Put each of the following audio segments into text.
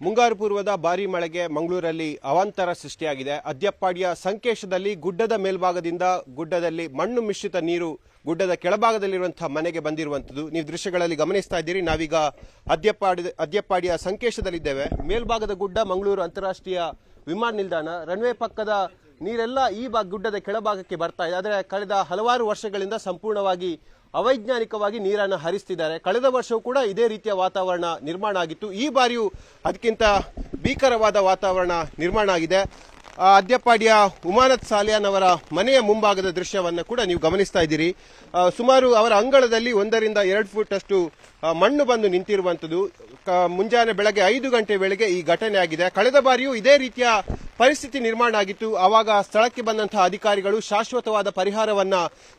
ಮುಂಗಾರು ಪೂರ್ವದ ಭಾರಿ ಮಳೆಗೆ ಮಂಗಳೂರಲ್ಲಿ ಅವಾಂತರ ಸೃಷ್ಟಿಯಾಗಿದೆ. ಅದ್ಯಪ್ಪಾಡಿಯ ಸಂಕೇಶದಲ್ಲಿ ಗುಡ್ಡದ ಮೇಲ್ಭಾಗದಿಂದ ಗುಡ್ಡದಲ್ಲಿ ಮಣ್ಣು ಮಿಶ್ರಿತ ನೀರು ಗುಡ್ಡದ ಕೆಳಭಾಗದಲ್ಲಿರುವಂತಹ ಮನೆಗೆ ಬಂದಿರುವಂತದ್ದು ನೀವು ದೃಶ್ಯಗಳಲ್ಲಿ ಗಮನಿಸ್ತಾ ಇದ್ದೀರಿ. ನಾವೀಗ ಅದ್ಯಪ್ಪಾಡಿ, ಅದ್ಯಪ್ಪಾಡಿಯ ಸಂಕೇಶದಲ್ಲಿದ್ದೇವೆ. ಮೇಲ್ಭಾಗದ ಗುಡ್ಡ ಮಂಗಳೂರು ಅಂತಾರಾಷ್ಟ್ರೀಯ ವಿಮಾನ ನಿಲ್ದಾಣ. ರನ್ವೇ ಪಕ್ಕದ ನೀರೆಲ್ಲ ಈ ಬಾ, ಗುಡ್ಡದ ಕೆಳಭಾಗಕ್ಕೆ ಬರ್ತಾ ಇದೆ. ಆದರೆ ಕಳೆದ ಹಲವಾರು ವರ್ಷಗಳಿಂದ ಸಂಪೂರ್ಣವಾಗಿ ಅವೈಜ್ಞಾನಿಕವಾಗಿ ನೀರನ್ನು ಹರಿಸ್ತಿದ್ದಾರೆ. ಕಳೆದ ವರ್ಷವೂ ಕೂಡ ಇದೇ ರೀತಿಯ ವಾತಾವರಣ ನಿರ್ಮಾಣ ಆಗಿತ್ತು. ಈ ಬಾರಿಯೂ ಅದಕ್ಕಿಂತ ಭೀಕರವಾದ ವಾತಾವರಣ ನಿರ್ಮಾಣ ಆಗಿದೆ. ಅದ್ಯಪಾಡಿಯ ಉಮಾನತ್ ಸಾಲಿಯಾನ್ ಅವರ ಮನೆಯ ಮುಂಭಾಗದ ದೃಶ್ಯವನ್ನು ಕೂಡ ನೀವು ಗಮನಿಸ್ತಾ ಇದ್ದೀರಿ. ಸುಮಾರು ಅವರ ಅಂಗಳದಲ್ಲಿ ಒಂದರಿಂದ ಎರಡು ಫುಟ್ ಅಷ್ಟು ಮಣ್ಣು ಬಂದು ನಿಂತಿರುವಂತದ್ದು ಕ- ಮುಂಜಾನೆ ಬೆಳಗ್ಗೆ ಐದು ಗಂಟೆ ವೇಳೆಗೆ ಈ ಘಟನೆ ಆಗಿದೆ. ಕಳೆದ ಬಾರಿಯೂ ಇದೇ ರೀತಿಯ ಪರಿಸ್ಥಿತಿ ನಿರ್ಮಾಣ ಆಗಿತ್ತು. ಆವಾಗ ಸ್ಥಳಕ್ಕೆ ಬಂದಂತಹ ಅಧಿಕಾರಿಗಳು ಶಾಶ್ವತವಾದ ಪರಿಹಾರವನ್ನ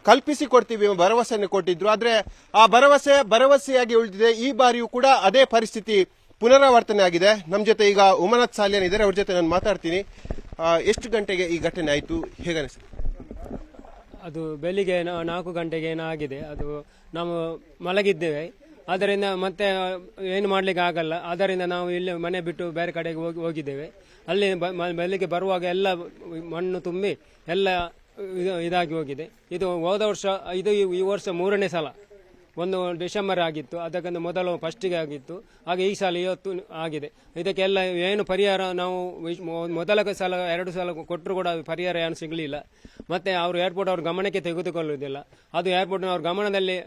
ಕಲ್ಪಿಸಿಕೊಡ್ತೀವಿ ಎಂಬ ಭರವಸೆಯನ್ನು ಕೊಟ್ಟಿದ್ರು. ಆದ್ರೆ ಆ ಭರವಸೆ, ಭರವಸೆಯಾಗಿ ಉಳಿದಿದೆ. ಈ ಬಾರಿಯೂ ಕೂಡ ಅದೇ ಪರಿಸ್ಥಿತಿ ಪುನರಾವರ್ತನೆ ಆಗಿದೆ. ನಮ್ಮ ಜೊತೆ ಈಗ ಉಮನಾಥ್ ಸಾಲಿಯನ್ ಇದ್ದಾರೆ. ಅವ್ರ ಜೊತೆ ನಾನು ಮಾತಾಡ್ತೀನಿ. ಎಷ್ಟು ಗಂಟೆಗೆ ಈ ಘಟನೆ ಆಯಿತು? ಹೇಗನಿಸ್ತದೆ ಅದು ಬೆಳಿಗ್ಗೆ ನಾಲ್ಕು ಗಂಟೆಗೆ ಏನೋ ಆಗಿದೆ ಅದು ನಾವು ಮಲಗಿದ್ದೇವೆ. ಅದರಿಂದ ಮತ್ತೆ ಏನು ಮಾಡಲಿಕ್ಕೆ ಆಗಲ್ಲ. ಆದ್ದರಿಂದ ನಾವು ಇಲ್ಲಿ ಮನೆ ಬಿಟ್ಟು ಬೇರೆ ಕಡೆಗೆ ಹೋಗಿ, ಹೋಗಿದ್ದೇವೆ. ಅಲ್ಲಿ ಬ- ಬರುವಾಗ ಎಲ್ಲ ಮಣ್ಣು ತುಂಬಿ ಎಲ್ಲ ಇದು, ಇದಾಗಿ ಹೋಗಿದೆ. ಇದು ಹೋದ ವರ್ಷ, ಇದು ಈ- ವರ್ಷ ಮೂರನೇ ಸಲ. ಒಂದು ಡಿಸೆಂಬರ್ ಆಗಿತ್ತು. ಅದಕ್ಕಿಂತ ಮೊದಲು ಫಸ್ಟಿಗೆ ಆಗಿತ್ತು. ಹಾಗೆ ಈ ಸಲ ಇವತ್ತು ಆಗಿದೆ. ಇದಕ್ಕೆಲ್ಲ ಏನು ಪರಿಹಾರ ನಾವು ಮೊದಲ ಸಲ, ಎರಡು ಸಲ ಕೊಟ್ಟರು ಕೂಡ ಪರಿಹಾರ ಏನು ಸಿಗಲಿಲ್ಲ. ಮತ್ತು ಅವರು ಏರ್ಪೋರ್ಟ್ ಅವ್ರ ಗಮನಕ್ಕೆ ತೆಗೆದುಕೊಳ್ಳುವುದಿಲ್ಲ. ಅದು ಏರ್ಪೋರ್ಟ್ನ ಅವ್ರ ಗಮನದಲ್ಲಿ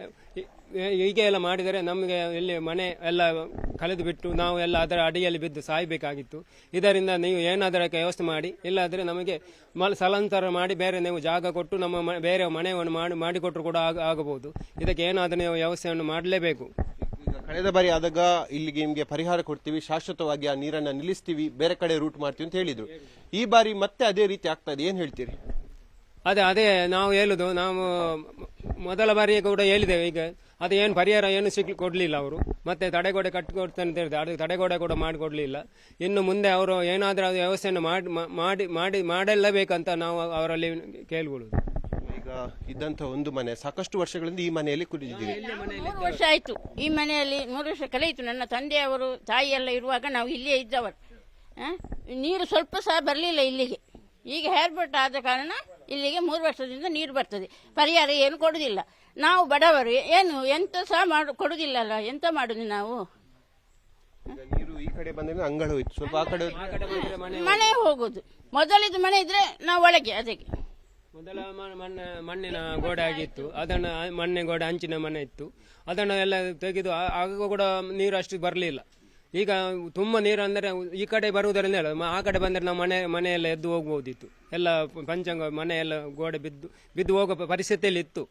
ಹೀಗೆ ಎಲ್ಲ ಮಾಡಿದರೆ ನಮಗೆ ಇಲ್ಲಿ ಮನೆ ಎಲ್ಲ ಕಳೆದು ಬಿಟ್ಟು ನಾವು ಎಲ್ಲ ಅದರ ಅಡಿಯಲ್ಲಿ ಬಿದ್ದು ಸಾಯಬೇಕಾಗಿತ್ತು. ಇದರಿಂದ ನೀವು ಏನಾದರೂ ವ್ಯವಸ್ಥೆ ಮಾಡಿ, ಇಲ್ಲಾದರೆ ನಮಗೆ ಮಲ್ ಸ್ಥಳಾಂತರ ಮಾಡಿ ಬೇರೆ ನೀವು ಜಾಗ ಕೊಟ್ಟು ನಮ್ಮ ಮ- ಬೇರೆ ಮನೆಯನ್ನು ಮಾಡಿ, ಮಾಡಿಕೊಟ್ಟರು ಕೂಡ ಆಗ ಆಗಬಹುದು. ಇದಕ್ಕೆ ಏನಾದರೂ ನೀವು ವ್ಯವಸ್ಥೆಯನ್ನು ಮಾಡಲೇಬೇಕು. ಕಳೆದ ಬಾರಿ ಆದಾಗ ಇಲ್ಲಿಗೆ ನಿಮಗೆ ಪರಿಹಾರ ಕೊಡ್ತೀವಿ, ಶಾಶ್ವತವಾಗಿ ಆ ನೀರನ್ನು ನಿಲ್ಲಿಸ್ತೀವಿ, ಬೇರೆ ಕಡೆ ರೂಟ್ ಮಾಡ್ತೀವಿ ಅಂತ ಹೇಳಿದರು. ಈ ಬಾರಿ ಮತ್ತೆ ಅದೇ ರೀತಿ ಆಗ್ತಾ ಇದೆ, ಏನು ಹೇಳ್ತೀರಿ? ಅದೇ ಅದೇ ನಾವು ಹೇಳುದು ನಾವು ಮೊದಲ ಬಾರಿ ಕೂಡ ಹೇಳಿದ್ದೇವೆ ಈಗ. ಅದು ಏನು ಪರಿಹಾರ ಏನು ಸಿಗ್ ಕೊಡಲಿಲ್ಲ ಅವರು. ಮತ್ತೆ ತಡೆಗೋಡೆ ಕಟ್ಟಿಕೊಡ್ತೇನೆ ಅಂತ ಹೇಳಿದೆ ಅದು ತಡೆಗೋಡೆ ಕೂಡ ಮಾಡಿಕೊಡ್ಲಿಲ್ಲ. ಇನ್ನು ಮುಂದೆ ಅವರು ಏನಾದರೂ ಅದು ವ್ಯವಸ್ಥೆಯನ್ನು ಮಾಡಿ ಮಾಡಿ ಮಾಡಿ ಮಾಡಲೇಬೇಕಂತ ನಾವು ಅವರಲ್ಲಿ ಕೇಳ್ಕೊಳ್ಳೋದು. ಈಗ ಇದ್ದಂಥ ಒಂದು ಮನೆ ಸಾಕಷ್ಟು ವರ್ಷಗಳಿಂದ ಈ ಮನೆಯಲ್ಲಿ ಕುಡಿದಿದ್ದೀವಿ ಮೂರು ವರ್ಷ ಆಯಿತು. ಈ ಮನೆಯಲ್ಲಿ ಮೂರು ವರ್ಷ ಕಳೆಯಿತು ನನ್ನ ತಂದೆಯವರು ತಾಯಿಯೆಲ್ಲ ಎಲ್ಲ ಇರುವಾಗ ನಾವು ಇಲ್ಲಿಯೇ ಇದ್ದವರು. ಆ? ನೀರು ಸ್ವಲ್ಪ ಸಹ ಬರಲಿಲ್ಲ ಇಲ್ಲಿಗೆ. ಈಗ ಏರ್ಪೋರ್ಟ್ ಆದ ಕಾರಣ ಇಲ್ಲಿಗೆ ಮೂರು ವರ್ಷದಿಂದ ನೀರು ಬರ್ತದೆ. ಪರಿಹಾರ ಏನು ಕೊಡುವುದಿಲ್ಲ ನಾವು ಬಡವರು ಏನು ಎಂತ ಸಹ ಮಾಡು ಕೊಡುವುದಿಲ್ಲಲ್ಲ ಎಂತ ಮಾಡುದು ನಾವು? ಈಗ ನೀರು ಈ ಕಡೆ ಬಂದ್ರೆ ಅಂಗಳ ಹೋಯ್ತು. ಸ್ವಲ್ಪ ಆ ಕಡೆ ಮನೆ ಹೋಗುದು. ಮೊದಲಿದ್ದು ಮನೆ ಇದ್ರೆ ನಾವು ಒಳಗೆ ಅದಕ್ಕೆ. ಮೊದಲ ಮ- ಮಣ್ಣ ಮಣ್ಣಿನ ಗೋಡೆ ಆಗಿತ್ತು. ಅದನ್ನ ಮಣ್ಣೆ ಮಣ್ಣಿನ ಗೋಡೆ ಹಂಚಿನ ಮನೆ ಇತ್ತು. ಅದನ್ನ ಎಲ್ಲ ತೆಗೆದು ಆ- ಆಗ ಕೂಡ ನೀರು ಅಷ್ಟು ಬರಲಿಲ್ಲ. ಈಗ ತುಂಬ ನೀರು ಅಂದರೆ ಈ ಕಡೆ ಬರುವುದರಿಂದ ಆ ಕಡೆ ಬಂದರೆ ನಾವು ಮನೆ, ಮನೆಯೆಲ್ಲ ಎದ್ದು ಹೋಗ್ಬೋದಿತ್ತು. ಎಲ್ಲ ಪಂಚಾಂಗ, ಮನೆಯೆಲ್ಲ ಗೋಡೆ ಬಿದ್ದು ಬಿದ್ದು ಹೋಗೋ ಪ- ಪರಿಸ್ಥಿತಿಯಲ್ಲಿ ಇತ್ತು.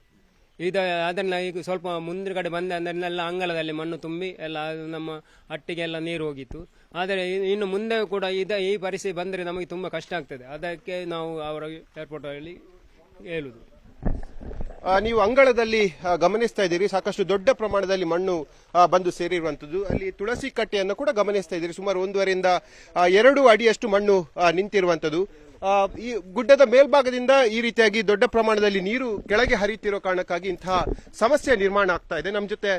ಈಗ ಅದನ್ನ ಈಗ ಸ್ವಲ್ಪ ಮುಂದಿನ ಕಡೆ ಬಂದ ಅಂದನ್ನೆಲ್ಲ ಅಂಗಳದಲ್ಲಿ ಮಣ್ಣು ತುಂಬಿ ಎಲ್ಲ ನಮ್ಮ ಅಟ್ಟಿಗೆ ಎಲ್ಲ ನೀರು ಹೋಗಿತ್ತು. ಆದರೆ ಇನ್ನು ಮುಂದೆ ಕೂಡ ಇದ ಈ ಪರಿಸ್ಥಿತಿ ಬಂದರೆ ನಮಗೆ ತುಂಬ ಕಷ್ಟ ಆಗ್ತದೆ. ಅದಕ್ಕೆ ನಾವು ಅವರ ಏರ್ಪೋರ್ಟ್ ಅಲ್ಲಿ ಹೇಳುದು. ನೀವು ಅಂಗಳದಲ್ಲಿ ಗಮನಿಸ್ತಾ ಇದ್ದೀರಿ. ಸಾಕಷ್ಟು ದೊಡ್ಡ ಪ್ರಮಾಣದಲ್ಲಿ ಮಣ್ಣು ಬಂದು ಸೇರಿರುವಂತದ್ದು ಅಲ್ಲಿ ತುಳಸಿ ಕಟ್ಟೆಯನ್ನು ಕೂಡ ಗಮನಿಸ್ತಾ ಇದ್ದೀರಿ. ಸುಮಾರು ಒಂದೂವರೆಯಿಂದ ಎರಡು ಅಡಿಯಷ್ಟು ಮಣ್ಣು ನಿಂತಿರುವಂತದ್ದು ಈ ಗುಡ್ಡದ ಮೇಲ್ಭಾಗದಿಂದ ಈ ರೀತಿಯಾಗಿ ದೊಡ್ಡ ಪ್ರಮಾಣದಲ್ಲಿ ನೀರು ಕೆಳಗೆ ಹರಿಯುತ್ತಿರೋ ಕಾರಣಕ್ಕಾಗಿ ಇಂತಹ ಸಮಸ್ಯೆ ನಿರ್ಮಾಣ ಆಗ್ತಾ ಇದೆ. ನಮ್ಮ ಜೊತೆ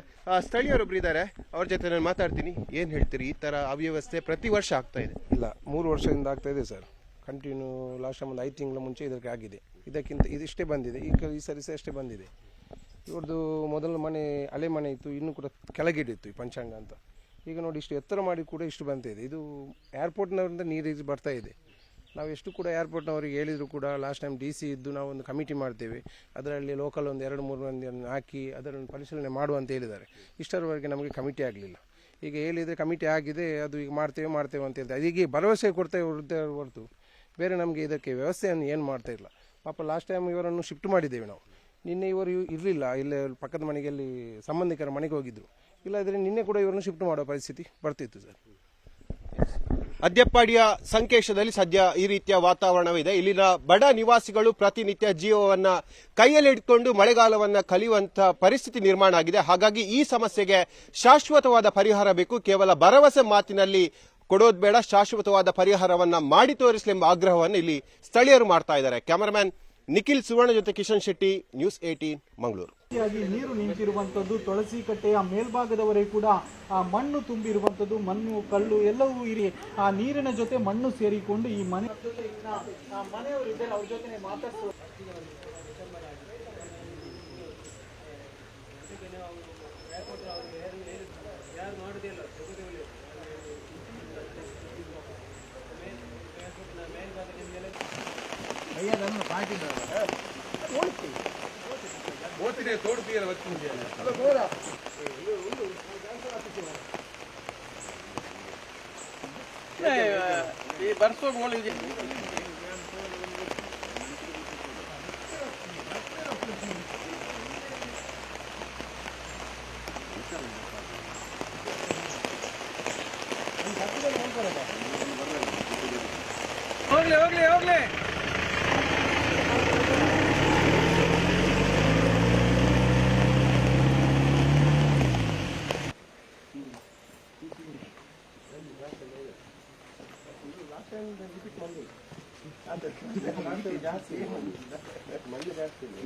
ಸ್ಥಳೀಯರೊಬ್ರು ಇದ್ದಾರೆ. ಅವ್ರ ಜೊತೆ ನಾನು ಮಾತಾಡ್ತೀನಿ. ಏನು ಹೇಳ್ತೀರಿ? ಈ ತರ ಅವ್ಯವಸ್ಥೆ ಪ್ರತಿ ವರ್ಷ ಆಗ್ತಾ ಇದೆ. ಇಲ್ಲ, ಮೂರು ವರ್ಷದಿಂದ ಆಗ್ತಾ ಇದೆ ಸರ್. ಕಂಟಿನ್ಯೂ ಲಾಸ್ಟ್ ಟೈಮ್ ಒಂದು ಐದು ತಿಂಗಳ ಮುಂಚೆ ಇದಕ್ಕೆ ಆಗಿದೆ. ಇದಕ್ಕಿಂತ ಇದಿಷ್ಟೇ ಬಂದಿದೆ. ಈಗ ಈ ಸರಿ ಸಹ ಅಷ್ಟೇ ಬಂದಿದೆ. ಇವ್ರದ್ದು ಮೊದಲ ಮನೆ, ಅಲೆ ಮನೆ ಇತ್ತು, ಇನ್ನೂ ಕೂಡ ಕೆಳಗಿಡಿತ್ತು ಈ ಪಂಚಾಂಗ ಅಂತ. ಈಗ ನೋಡಿ ಇಷ್ಟು ಎತ್ತರ ಮಾಡಿ ಕೂಡ ಇಷ್ಟು ಬಂತಾ ಇದೆ ಏರ್ಪೋರ್ಟ್ನವರಿಂದ ನೀರು ಬರ್ತಾ ಇದೆ. ನಾವು ಎಷ್ಟು ಕೂಡ ಏರ್ಪೋರ್ಟ್ನವರಿಗೆ ಹೇಳಿದರು ಕೂಡ ಲಾಸ್ಟ್ ಟೈಮ್ ಡಿ ಸಿ ಇದ್ದು ನಾವು ಒಂದು ಕಮಿಟಿ ಮಾಡ್ತೇವೆ. ಅದರಲ್ಲಿ ಲೋಕಲ್ ಒಂದು ಎರಡು, ಮೂರು ಮಂದಿಯನ್ನು ಹಾಕಿ ಅದರನ್ನು ಪರಿಶೀಲನೆ ಮಾಡುವಂತ ಹೇಳಿದ್ದಾರೆ. ಇಷ್ಟರವರೆಗೆ ನಮಗೆ ಕಮಿಟಿ ಆಗಲಿಲ್ಲ. ಈಗ ಹೇಳಿದರೆ ಕಮಿಟಿ ಆಗಿದೆ, ಅದು ಈಗ ಮಾಡ್ತೇವೆ ಮಾಡ್ತೇವೆ ಅಂತ ಹೇಳ್ತಾರೆ. ಅದೀಗ ಭರವಸೆ ಕೊಡ್ತೇವೆ ಹೊರತು. ಬೇರೆ ನಮಗೆ ಇದಕ್ಕೆ ವ್ಯವಸ್ಥೆಯನ್ನು ಏನು ಮಾಡ್ತಾ ಇಲ್ಲ. ಪಾಪ ಲಾಸ್ಟ್ ಟೈಮ್ ಇವರನ್ನು ಶಿಫ್ಟ್ ಮಾಡಿದ್ದೇವೆ ನಾವು. ನಿನ್ನೆ ಇವರು ಇರಲಿಲ್ಲ, ಇಲ್ಲೇ ಪಕ್ಕದ ಮನೆಯಲ್ಲಿ ಸಂಬಂಧಿಕರ ಮನೆಗೆ ಹೋಗಿದ್ದರು ಇಲ್ಲದ್ರೆ ನಿನ್ನೆ ಕೂಡ ಇವರನ್ನು ಶಿಫ್ಟ್ ಮಾಡೋ ಪರಿಸ್ಥಿತಿ ಬರ್ತಿತ್ತು ಸರ್. ಅದ್ಯಪ್ಪಾಡಿಯ ಸಂಕೇಶದಲ್ಲಿ ಸದ್ಯ ಈ ರೀತಿಯ ವಾತಾವರಣವಿದೆ. ಇಲ್ಲಿನ ಬಡ ನಿವಾಸಿಗಳು ಪ್ರತಿನಿತ್ಯ ಜೀವವನ್ನ ಕೈಯಲ್ಲಿ ಇಟ್ಕೊಂಡು ಮಳೆಗಾಲವನ್ನ ಕಲಿಯುವಂತ ಪರಿಸ್ಥಿತಿ ನಿರ್ಮಾಣ ಆಗಿದೆ. ಹಾಗಾಗಿ ಈ ಸಮಸ್ಯೆಗೆ ಶಾಶ್ವತವಾದ ಪರಿಹಾರ ಬೇಕು. ಕೇವಲ ಭರವಸೆ ಮಾತಿನಲ್ಲಿ ಕೊಡೋದು ಬೇಡ, ಶಾಶ್ವತವಾದ ಪರಿಹಾರವನ್ನ ಮಾಡಿ ತೋರಿಸಲಿ ಎಂಬ ಆಗ್ರಹವನ್ನು ಇಲ್ಲಿ ಸ್ಥಳೀಯರು ಮಾಡ್ತಾ ಇದ್ದಾರೆ. ಕ್ಯಾಮರಾಮ್ಯಾನ್ ನಿಖಿಲ್ ಸುವರ್ಣ ಜೊತೆ ಕಿಶನ್ ಶೆಟ್ಟಿ, ನ್ಯೂಸ್ ಏಟೀನ್ ಮಂಗಳೂರು. ನೀರು ನಿಂತಿರುವಂತದ್ದು ತುಳಸಿ ಕಟ್ಟೆಯ ಮೇಲ್ಭಾಗದವರೆಗೆ ಕೂಡ, ಆ, ಮಣ್ಣು ತುಂಬಿರುವಂತದ್ದು ಮಣ್ಣು, ಕಲ್ಲು ಎಲ್ಲವೂ ಇರಿ, ಆ, ನೀರಿನ ಜೊತೆ ಮಣ್ಣು ಸೇರಿಕೊಂಡು ಈ ಮನೆ ಮನೆಯವರು ಇದ್ದಾರೆ ಅವ್ರ ಜೊತೆ ಮಾತಾಡ್ಸೋ ಅಲ್ಲ ಈ ಕಡೆಯಲ್ಲಿ ಬಂದ್ರೆ ಇನ್ನ ಇನ್ನ ಇಲ್ಲಿ ಬರ್ಲಿಲ್ಲ. ಆ ಕಡೆ ಸ್ವಲ್ಪ ಆಚೆ ಹೋಗಿ ಎಲ್ಲಿಗಾದ್ರೆ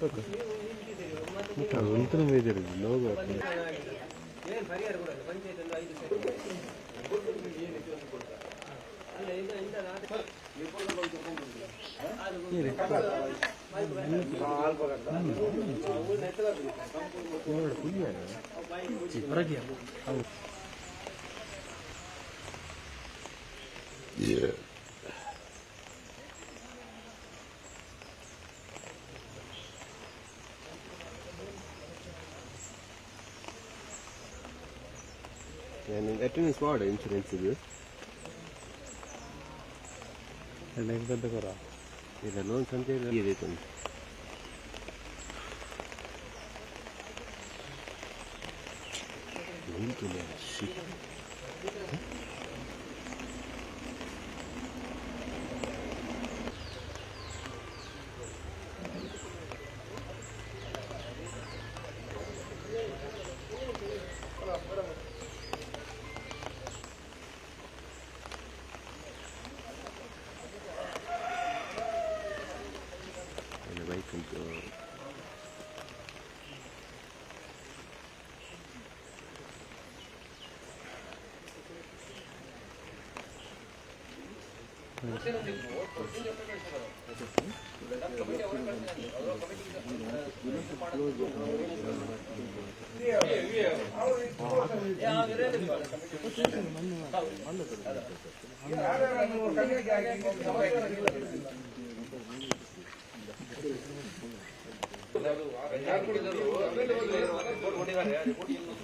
ಮನೆಗೆ ಮನೆ ಎದ್ದು ಹೋಗು ಏನ್ ಪರಿಹಾರ ಕೊಡಲ್ಲ ಪಂಚಾಯತ್ ಅಟೆಂಡೆನ್ಸ್ ಮಾಡು ಇನ್ಶೂರೆನ್ಸ್ ಇದು ಇಲ್ಲ ಲೋನ್ ಸಂತೆ ಇದೆ ತಂದು looking good. ಕೊಟ್ಟಿದ್ದಾರೆ